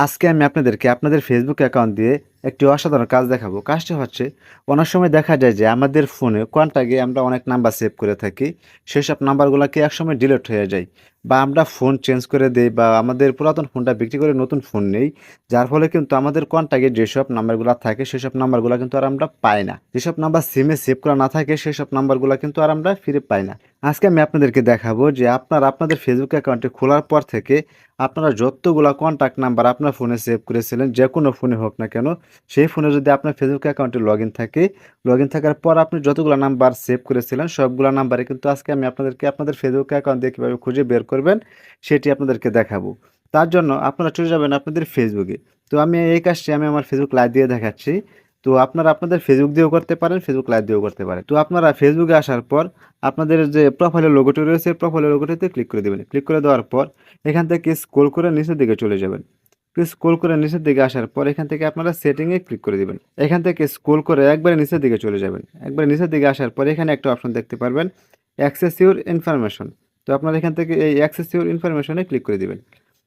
আজকে আমি আপনাদেরকে আপনাদের ফেসবুক অ্যাকাউন্ট দিয়ে একটি অসাধারণ কাজ দেখাবো। কাজটি হচ্ছে, অনেক সময় দেখা যায় যে আমাদের ফোনে কন্টাক্টে আমরা অনেক নাম্বার সেভ করে থাকি, সেসব নাম্বারগুলোকে একসময় ডিলিট হয়ে যায় বা আমরা ফোন চেঞ্জ করে দিই বা আমাদের পুরাতন ফোনটা বিক্রি করে নতুন ফোন নেই, যার ফলে কিন্তু আমাদের কন্টাক্টে যেসব নাম্বারগুলো থাকে, সেসব নাম্বারগুলো কিন্তু আর আমরা পাই না। যেসব নাম্বার সিমে সেভ করা না থাকে, সেসব নাম্বারগুলো কিন্তু আর আমরা ফিরে পাই না। আজকে আমি আপনাদেরকে দেখাবো যে আপনার আপনাদের ফেসবুক অ্যাকাউন্টে খোলার পর থেকে আপনারা যতগুলো কন্ট্যাক্ট নাম্বার আপনার ফোনে সেভ করেছিলেন যে কোনো ফোনে হোক না কেন সেই ফোনে যদি আপনার ফেসবুক অ্যাকাউন্টে লগ থাকে লগ থাকার পর আপনি যতগুলো নাম্বার সেভ করেছিলেন, সবগুলো নাম্বারে কিন্তু আজকে আমি আপনাদেরকে আপনাদের ফেসবুক অ্যাকাউন্ট দিয়ে কীভাবে খুঁজে বের করবেন, সেটি আপনাদেরকে দেখাবো। তার জন্য আপনারা চলে যাবেন আপনাদের ফেসবুকে তো আমি এই কাজটি আমি আমার ফেসবুক লাইভ দিয়ে দেখাচ্ছি। তো আপনারা আপনাদের ফেসবুক দিয়েও করতে পারেন ফেসবুক লাইভ দিয়েও করতে পারেন। তো আপনারা ফেসবুকে আসার পর আপনাদের যে প্রোফাইলের লোগোটি রয়েছে প্রোফাইলের লোগোটিতে ক্লিক করে দেবেন। ক্লিক করে দেওয়ার পর এখান থেকে স্ক্রল করে নিচের দিকে চলে যাবেন। স্ক্রল করে নিচের দিকে আসার পর এখান থেকে আপনারা সেটিংয়ে ক্লিক করে দিবেন। এখান থেকে স্ক্রল করে একবারে নিচের দিকে চলে যাবেন। একবারে নিচের দিকে আসার পর এখানে একটা অপশন দেখতে পারবেন অ্যাক্সেস ইউর ইনফরমেশন তো আপনারা এখান থেকে এই অ্যাক্সেস ইউর ইনফরমেশনে ক্লিক করে দিবেন।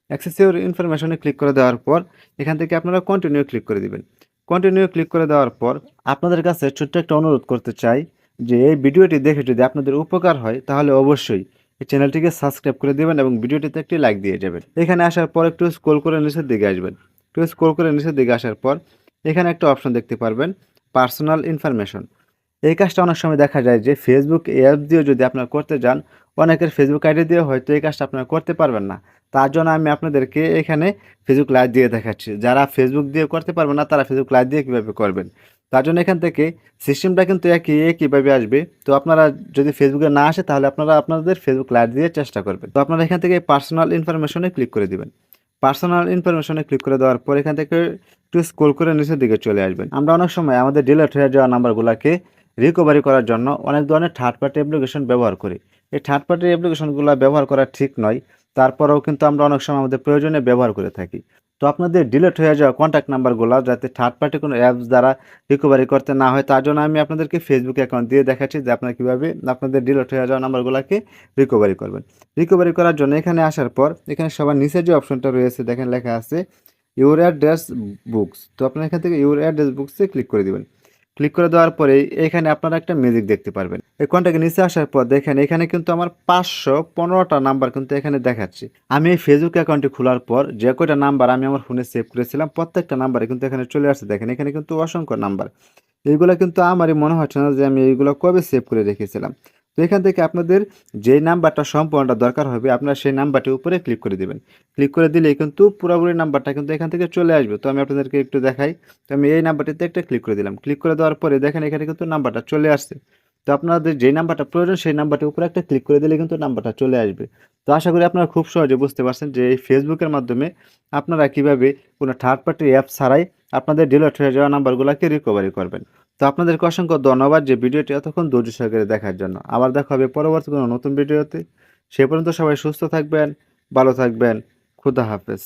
অ্যাক্সেস ইউর ইনফরমেশনে ক্লিক করে দেওয়ার পর এখান থেকে আপনারা কন্টিনিউ ক্লিক করে দিবেন। কন্টিনিউ ক্লিক করে দেওয়ার পর আপনাদের কাছে ছোট্ট একটা অনুরোধ করতে চাই যে এই ভিডিওটি দেখে যদি আপনাদের উপকার হয় তাহলে অবশ্যই এই চ্যানেলটিকে সাবস্ক্রাইব করে দেবেন এবং ভিডিওটিতে একটি লাইক দিয়ে যাবেন। এখানে আসার পর একটু স্ক্রল করে নিচের দিকে আসবেন। একটু স্ক্রল করে নিচের দিকে আসার পর এখানে একটা অপশন দেখতে পারবেন পার্সোনাল ইনফরমেশন এই কাজটা অনেক সময় দেখা যায় যে ফেসবুক অ্যাপ দিয়ে যদি আপনারা করতে যান, অনেকের ফেসবুক আইডি দিয়ে হয়তো এই কাজটা আপনারা করতে পারবেন না। তার জন্য আমি আপনাদেরকে এখানে ফেসবুক লাইভ দিয়ে দেখাচ্ছি। যারা ফেসবুক দিয়ে করতে পারবেন না, তারা ফেসবুক লাইভ দিয়ে কীভাবে করবেন? তার জন্য এখান থেকে সিস্টেমটা কিন্তু একই একইভাবে আসবে। তো আপনারা যদি ফেসবুকে না আসে, তাহলে আপনারা আপনাদের ফেসবুক লাইট দিয়ে চেষ্টা করবেন। তো আপনারা এখান থেকে পার্সোনাল ইনফরমেশনে ক্লিক করে দিবেন। পার্সোনাল ইনফরমেশনে ক্লিক করে দেওয়ার পর এখান থেকে একটু স্ক্রল করে নিচের দিকে চলে আসবেন। আমরা অনেক সময় আমাদের ডিলেট হয়ে যাওয়া নাম্বারগুলোকে রিকভারি করার জন্য অনেক ধরনের থার্ড পার্টি অ্যাপ্লিকেশন ব্যবহার করি। এই থার্ড পার্টি অ্যাপ্লিকেশনগুলো ব্যবহার করা ঠিক নয়। তারপরেও কিন্তু আমরা অনেক সময় আমাদের প্রয়োজনে ব্যবহার করে থাকি। তো আপনাদের ডিলেট হয়ে যাওয়া কন্ট্যাক্ট নাম্বারগুলো যাতে থার্ড পার্টি কোনো অ্যাপস দ্বারা রিকভারি করতে না হয়, তার জন্য আমি আপনাদেরকে ফেসবুক অ্যাকাউন্ট দিয়ে দেখাচ্ছি যে আপনারা কীভাবে আপনাদের ডিলেট হয়ে যাওয়া নাম্বারগুলোকে রিকভারি করবেন। রিকভারি করার জন্য এখানে আসার পর, এখানে সবার নিচে যে অপশনটা রয়েছে, দেখেন লেখা আছে ইউর অ্যাড্রেস বুকস তো আপনারা এখান থেকে ইউর অ্যাড্রেস বুকসে ক্লিক করে দিবেন। ক্লিক করে দেওয়ার পরে এখানে আপনারা একটা মিউজিক দেখতে পারবেন। এই কন্টাকে নিচে আসার পর দেখেন, এখানে কিন্তু আমার পাঁচশো পনেরোটা নাম্বার কিন্তু এখানে দেখাচ্ছি। আমি এই ফেসবুক অ্যাকাউন্টটি খোলার পর যে কয়টা নাম্বার আমি আমার ফোনে সেভ করেছিলাম, প্রত্যেকটা নাম্বারে কিন্তু এখানে চলে আসছে। দেখেন, এখানে কিন্তু অসংখ্য নাম্বার। এইগুলো কিন্তু আমারই মনে হচ্ছে না যে আমি এইগুলো কবে সেভ করে রেখেছিলাম। তো এখান থেকে আপনাদের যেই নাম্বারটা সম্পূর্ণটা দরকার হবে, আপনারা সেই নাম্বারটির উপরে ক্লিক করে দেবেন। ক্লিক করে দিলেই কিন্তু পুরোপুরি নাম্বারটা কিন্তু এখান থেকে চলে আসবে। তো আমি আপনাদেরকে একটু দেখাই। তো আমি এই নাম্বারটিতে একটা ক্লিক করে দিলাম। ক্লিক করে দেওয়ার পরে দেখেন এখানে কিন্তু নাম্বারটা চলে আসছে। তো আপনাদের যেই নাম্বারটা প্রয়োজন, সেই নাম্বারটির উপরে একটা ক্লিক করে দিলে কিন্তু নাম্বারটা চলে আসবে। তো আশা করি আপনারা খুব সহজে বুঝতে পারছেন যে এই ফেসবুকের মাধ্যমে আপনারা কীভাবে কোনো থার্ড পার্টি অ্যাপ ছাড়াই আপনাদের ডিলেট হয়ে যাওয়া নাম্বারগুলোকে রিকভারি করবেন। তো আপনাদেরকে অসংখ্য ধন্যবাদ যে ভিডিওটি এতক্ষণ ধৈর্য সহকারে দেখার জন্য। আবার দেখা হবে পরবর্তী কোনো নতুন ভিডিওতে। সে পর্যন্ত সবাই সুস্থ থাকবেন, ভালো থাকবেন, খুদা হাফেজ।